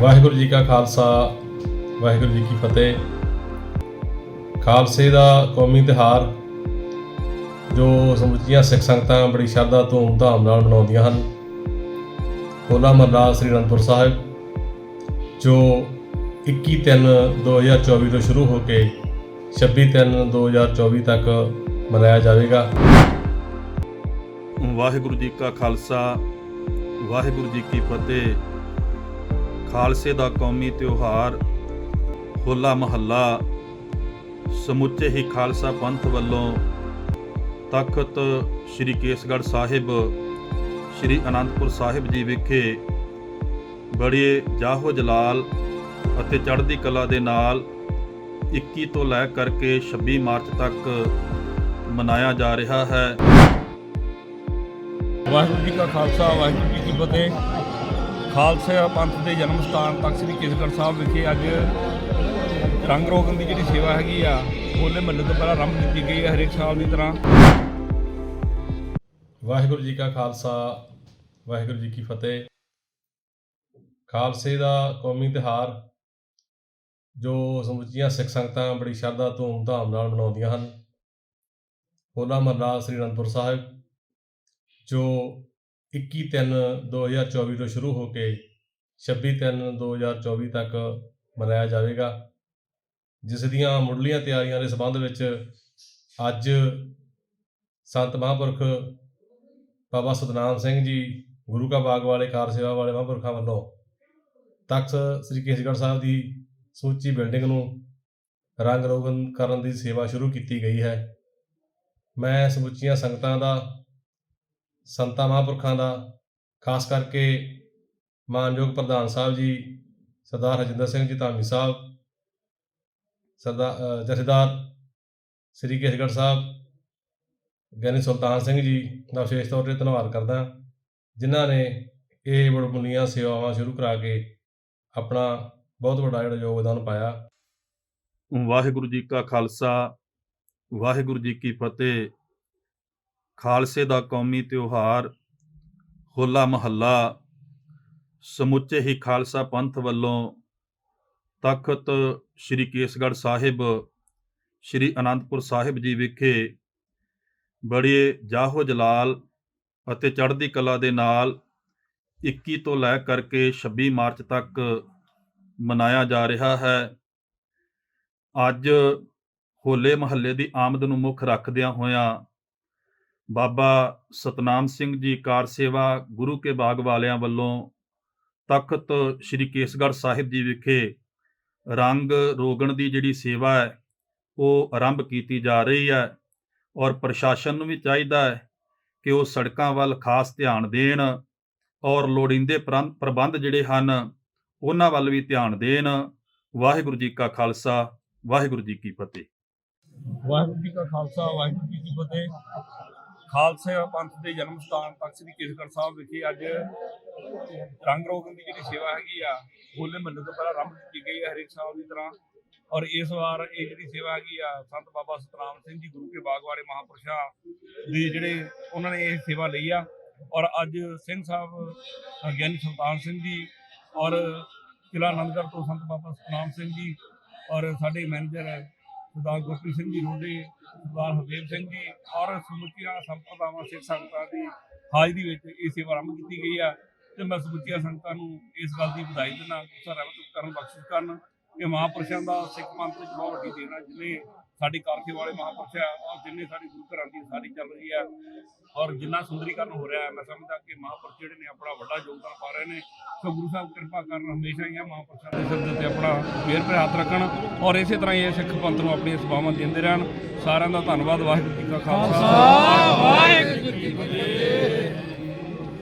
ਵਾਹਿਗੁਰੂ ਜੀ ਕਾ ਖਾਲਸਾ, ਵਾਹਿਗੁਰੂ ਜੀ ਕੀ ਫਤਿਹ। ਖਾਲਸੇ ਦਾ ਕੌਮੀ ਤਿਉਹਾਰ, ਜੋ ਸਮੁੱਚੀਆਂ ਸਿੱਖ ਸੰਗਤਾਂ ਬੜੀ ਸ਼ਰਧਾ, ਧੂਮ-ਧਾਮ ਨਾਲ ਮਨਾਉਂਦੀਆਂ ਹਨ। ਹੋਲਾ ਮਹੱਲਾ ਸ੍ਰੀ ਅਨੰਦਪੁਰ ਸਾਹਿਬ, ਜੋ 21/3/2024 ਤੋਂ ਸ਼ੁਰੂ ਹੋ ਕੇ 26/3/2024 ਤੱਕ ਮਨਾਇਆ ਜਾਵੇਗਾ। ਵਾਹਿਗੁਰੂ ਜੀ ਕਾ ਖਾਲਸਾ, ਵਾਹਿਗੁਰੂ ਜੀ ਕੀ ਫਤਿਹ। ਖਾਲਸੇ ਦਾ ਕੌਮੀ ਤਿਉਹਾਰ, ਹੋਲਾ ਮਹੱਲਾ, ਸਮੁੱਚੇ ਹੀ ਖਾਲਸਾ ਪੰਥ ਵੱਲੋਂ ਤਖਤ ਸ੍ਰੀ ਕੇਸਗੜ੍ਹ ਸਾਹਿਬ, ਸ੍ਰੀ ਅਨੰਦਪੁਰ ਸਾਹਿਬ ਜੀ ਵਿਖੇ ਬੜੇ ਜਾਹੋ ਜਲਾਲ ਅਤੇ ਚੜ੍ਹਦੀ ਕਲਾ ਦੇ ਨਾਲ 21 ਤੋਂ ਲੈ ਕਰਕੇ 26 ਮਾਰਚ ਤੱਕ ਮਨਾਇਆ ਜਾ ਰਿਹਾ ਹੈ। ਵਾਹਿਗੁਰੂ ਜੀ ਕਾ ਖਾਲਸਾ, ਵਾਹਿਗੁਰੂ ਜੀ ਕੀ ਫਤਿਹ। ਖਾਲਸਾ ਪੰਥ ਦੇ ਜਨਮ ਸਥਾਨ ਤਖਤ ਸ੍ਰੀ ਕੇਸਗੜ੍ਹ ਸਾਹਿਬ ਵਿਖੇ ਅੱਜ ਰੰਗ ਰੋਗਨ ਦੀ ਜਿਹੜੀ ਸੇਵਾ ਹੈਗੀ ਆ ਹੋਲੇ ਮਹੱਲੇ ਤੋਂ ਪਹਿਲਾਂ ਆਰੰਭ ਕੀਤੀ ਗਈ ਹੈ ਹਰੇਕ ਸਾਲ ਦੀ ਤਰ੍ਹਾਂ। ਵਾਹਿਗੁਰੂ ਜੀ ਕਾ ਖਾਲਸਾ, ਵਾਹਿਗੁਰੂ ਜੀ ਕੀ ਫਤਿਹ। ਖਾਲਸੇ ਦਾ ਕੌਮੀ ਤਿਉਹਾਰ, ਜੋ ਸਮੁੱਚੀਆਂ ਸਿੱਖ ਸੰਗਤਾਂ ਬੜੀ ਸ਼ਰਧਾ ਧੂਮ-ਧਾਮ ਨਾਲ ਮਨਾਉਂਦੀਆਂ ਹਨ। ਹੋਲਾ ਮਹੱਲਾ ਸ੍ਰੀ ਅਨੰਦਪੁਰ ਸਾਹਿਬ, ਜੋ 21/3/2024 ਤੋਂ ਸ਼ੁਰੂ ਹੋ ਕੇ 26/3/2024 ਤੱਕ ਮਨਾਇਆ ਜਾਵੇਗਾ, ਜਿਸ ਦੀਆਂ ਮੁੱਢਲੀਆਂ ਤਿਆਰੀਆਂ ਦੇ ਸੰਬੰਧ ਵਿੱਚ ਅੱਜ ਸੰਤ ਮਹਾਂਪੁਰਖ ਬਾਬਾ ਸਤਨਾਮ ਸਿੰਘ ਜੀ ਗੁਰੂ ਕਾ ਬਾਗ ਵਾਲੇ ਕਾਰ ਸੇਵਾ ਵਾਲੇ ਮਹਾਂਪੁਰਖਾਂ ਵੱਲੋਂ ਤਖਤ ਸ੍ਰੀ ਕੇਸਗੜ੍ਹ ਸਾਹਿਬ ਦੀ ਸੂਚੀ ਬਿਲਡਿੰਗ ਨੂੰ ਰੰਗ ਰੋਗਨ ਕਰਨ ਦੀ ਸੇਵਾ ਸ਼ੁਰੂ ਕੀਤੀ ਗਈ ਹੈ। ਮੈਂ ਸਮੁੱਚੀਆਂ ਸੰਗਤਾਂ ਦਾ ਸੰਤਾਂ ਮਹਾਂਪੁਰਖਾਂ ਦਾ, ਖਾਸ ਕਰਕੇ ਮਾਨਯੋਗ ਪ੍ਰਧਾਨ ਸਾਹਿਬ ਜੀ, ਸਰਦਾਰ ਹਰਜਿੰਦਰ ਸਿੰਘ ਜੀ ਧਾਮੀ ਸਾਹਿਬ, ਸਰਦਾਰ ਜਥੇਦਾਰ ਸ੍ਰੀ ਕੇਸਗੜ੍ਹ ਸਾਹਿਬ, ਗਿਆਨੀ ਸੁਲਤਾਨ ਸਿੰਘ ਜੀ ਦਾ ਵਿਸ਼ੇਸ਼ ਤੌਰ ਤੇ ਧੰਨਵਾਦ ਕਰਦਾ ਜਿਨ੍ਹਾਂ ਨੇ ਇਹ ਬੜਬੁਨੀਆਂ ਸੇਵਾਵਾਂ ਸ਼ੁਰੂ ਕਰਾ ਕੇ ਆਪਣਾ ਬਹੁਤ ਵੱਡਾ ਜਿਹੜਾ ਯੋਗਦਾਨ ਪਾਇਆ। ਵਾਹਿਗੁਰੂ ਜੀ ਕਾ ਖਾਲਸਾ, ਵਾਹਿਗੁਰੂ ਜੀ ਕੀ ਫਤਿਹ। ਖਾਲਸੇ ਦਾ ਕੌਮੀ ਤਿਉਹਾਰ, ਹੋਲਾ ਮਹੱਲਾ, ਸਮੁੱਚੇ ਹੀ ਖਾਲਸਾ ਪੰਥ ਵੱਲੋਂ ਤਖਤ ਸ੍ਰੀ ਕੇਸਗੜ੍ਹ ਸਾਹਿਬ, ਸ੍ਰੀ ਅਨੰਦਪੁਰ ਸਾਹਿਬ ਜੀ ਵਿਖੇ ਬੜੇ ਜਾਹੋ ਜਲਾਲ ਅਤੇ ਚੜ੍ਹਦੀ ਕਲਾ ਦੇ ਨਾਲ 21 ਤੋਂ ਲੈ ਕਰਕੇ 26 ਮਾਰਚ ਤੱਕ ਮਨਾਇਆ ਜਾ ਰਿਹਾ ਹੈ। ਅੱਜ ਹੋਲੇ ਮਹੱਲੇ ਦੀ ਆਮਦ ਨੂੰ ਮੁੱਖ ਰੱਖਦਿਆਂ ਹੋਇਆਂ ਬਾਬਾ ਸਤਨਾਮ ਸਿੰਘ ਜੀ ਕਾਰ ਸੇਵਾ ਗੁਰੂ ਕੇ ਬਾਗ ਵਾਲਿਆਂ ਵੱਲੋਂ ਤਖਤ ਸ੍ਰੀ ਕੇਸਗੜ੍ਹ ਸਾਹਿਬ ਜੀ ਵਿਖੇ ਰੰਗ ਰੋਗਣ ਦੀ ਜਿਹੜੀ ਸੇਵਾ ਹੈ, ਉਹ ਆਰੰਭ ਕੀਤੀ ਜਾ ਰਹੀ ਹੈ ਔਰ ਪ੍ਰਸ਼ਾਸਨ ਨੂੰ ਵੀ ਚਾਹੀਦਾ ਹੈ ਕਿ ਉਹ ਸੜਕਾਂ ਵੱਲ ਖਾਸ ਧਿਆਨ ਦੇਣ ਔਰ ਲੋੜੀਂਦੇ ਪ੍ਰੰ- ਪ੍ਰਬੰਧ ਜਿਹੜੇ ਹਨ, ਉਹਨਾਂ ਵੱਲ ਵੀ ਧਿਆਨ ਦੇਣ। ਵਾਹਿਗੁਰੂ ਜੀ ਕਾ ਖਾਲਸਾ, ਵਾਹਿਗੁਰੂ ਜੀ ਕੀ ਫਤਿਹ। ਵਾਹਿਗੁਰੂ ਜੀ ਕਾ ਖਾਲਸਾ, ਵਾਹਿਗੁਰੂ ਜੀ ਕੀ ਫਤਿਹ। ਖਾਲਸਾ ਪੰਥ ਦੇ ਜਨਮ ਸਥਾਨ ਤਖਤ ਸ੍ਰੀ ਕੇਸਗੜ੍ਹ ਸਾਹਿਬ ਵਿਖੇ ਅੱਜ ਰੰਗ ਰੋਗਨ ਦੀ ਜਿਹੜੀ ਸੇਵਾ ਹੈਗੀ ਆ, ਹੋਲੇ ਮਹੱਲੇ ਤੋਂ ਪਹਿਲਾਂ ਆਰੰਭ ਕੀਤੀ ਗਈ ਹੈ ਹਰੇਕ ਸਾਲ ਦੀ ਤਰ੍ਹਾਂ। ਔਰ ਇਸ ਵਾਰ ਇਹ ਜਿਹੜੀ ਸੇਵਾ ਹੈਗੀ ਆ, ਸੰਤ ਬਾਬਾ ਸਤਨਾਮ ਸਿੰਘ ਜੀ ਗੁਰੂ ਕੇ ਬਾਗ ਵਾਲੇ ਮਹਾਪੁਰਸ਼ਾਂ ਦੀ ਜਿਹੜੇ ਉਹਨਾਂ ਨੇ ਇਹ ਸੇਵਾ ਲਈ ਆ। ਔਰ ਅੱਜ ਸਿੰਘ ਸਾਹਿਬ, ਗਿਆਨੀ ਸੁਲਤਾਨ ਸਿੰਘ ਜੀ ਔਰ ਕਿਲਾ ਆਨੰਦਗੜ੍ਹ ਤੋਂ ਸੰਤ ਬਾਬਾ ਸਤਨਾਮ ਸਿੰਘ ਜੀ ਔਰ ਸਾਡੇ ਮੈਨੇਜਰ ਸਰਦਾਰ ਗੁਰਪ੍ਰੀਤ ਸਿੰਘ ਜੀ ਰੋਡੇ, ਸਰਦਾਰ ਹਰਦੇਵ ਸਿੰਘ ਜੀ, ਔਰ ਸਮੁੱਚੀਆਂ ਸੰਪਰਦਾਵਾਂ ਸਿੱਖ ਸੰਗਤਾਂ ਦੀ ਹਾਜ਼ਰੀ ਵਿੱਚ ਇਹ ਸੇਵਾ ਆਰੰਭ ਕੀਤੀ ਗਈ ਆ। ਤੇ ਮੈਂ ਸਮੁੱਚੀਆਂ ਸੰਗਤਾਂ ਨੂੰ ਇਸ ਗੱਲ ਦੀ ਵਧਾਈ ਦਿੰਦਾ ਗੁੱਸਾ ਕਰਨ, ਬਖਸ਼ਿਸ਼ ਕਰਨ। ਇਹ ਮਹਾਂਪੁਰਸ਼ਾਂ ਦਾ ਸਿੱਖ ਪੰਥ ਵਿੱਚ ਬਹੁਤ ਵੱਡੀ ਦੇਣ ਹੈ ਜਿਨੇ ਸਾਡੀ ਕਾਰਖੇ ਵਾਲੇ ਮਹਾਂਪੁਰਸ਼ ਆ ਔਰ ਜਿੰਨੇ ਸਾਡੀ ਗੁਰੂ ਘਰਾਂ ਦੀ ਸਾਰੀ ਚੱਲ ਰਹੀ ਆ, ਔਰ ਜਿੰਨਾ ਸੁੰਦਰੀਕਰਨ ਹੋ ਰਿਹਾ ਹੈ, ਮੈਂ ਸਮਝਦਾ ਕਿ ਮਹਾਂਪੁਰਸ਼ ਜਿਹੜੇ ਨੇ ਆਪਣਾ ਵੱਡਾ ਯੋਗਦਾਨ ਪਾ ਰਹੇ ਨੇ, ਸੋ ਗੁਰੂ ਸਾਹਿਬ ਕਿਰਪਾ ਕਰਨ ਹਮੇਸ਼ਾ ਹੀ ਆ ਮਹਾਂਪੁਰਸ਼ਾਂ ਦੇ ਸਿਰ ਦੇ ਉੱਤੇ ਆਪਣਾ ਮਿਹਰ ਭਰੇ ਹੱਥ ਰੱਖਣ, ਔਰ ਇਸੇ ਤਰ੍ਹਾਂ ਹੀ ਇਹ ਸਿੱਖ ਪੰਥ ਨੂੰ ਆਪਣੀਆਂ ਸੇਵਾਵਾਂ ਦਿੰਦੇ ਰਹਿਣ। ਸਾਰਿਆਂ ਦਾ ਧੰਨਵਾਦ, ਵਾਹਿਗੁਰੂ ਜੀ ਕਾ ਖਾਲਸਾ, ਵਾਹਿਗੁਰੂ ਜੀ ਕੀ ਫਤਿਹ।